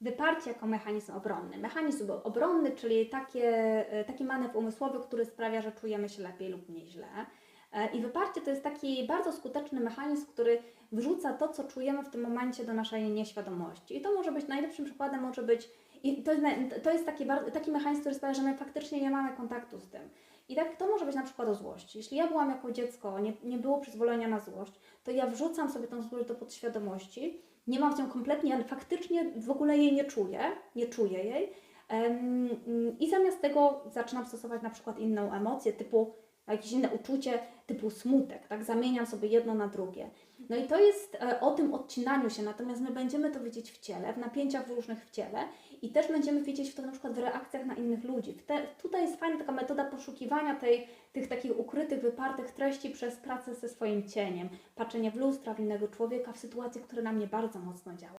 Wyparcie jako mechanizm obronny. Mechanizm obronny, czyli takie, e, taki manewr umysłowy, który sprawia, że czujemy się lepiej lub mniej źle. E, I wyparcie to jest taki bardzo skuteczny mechanizm, który wrzuca to, co czujemy w tym momencie do naszej nieświadomości. I to może być najlepszym przykładem, może być, i to jest, to jest taki, taki mechanizm, który sprawia, że my faktycznie nie mamy kontaktu z tym. I tak to może być na przykład o złości. Jeśli ja byłam jako dziecko, nie, nie było przyzwolenia na złość, to ja wrzucam sobie tą złość do podświadomości, nie mam z nią kompletnie, ale faktycznie w ogóle jej nie czuję, nie czuję jej. I zamiast tego zaczynam stosować na przykład inną emocję, typu jakieś inne uczucie, typu smutek, tak? Zamieniam sobie jedno na drugie. No i to jest e, o tym odcinaniu się, natomiast my będziemy to widzieć w ciele, w napięciach różnych w ciele i też będziemy widzieć to na przykład w reakcjach na innych ludzi. W te, tutaj jest fajna taka metoda poszukiwania tej, tych takich ukrytych, wypartych treści przez pracę ze swoim cieniem, patrzenie w lustra, w innego człowieka, w sytuacje, które na mnie bardzo mocno działają.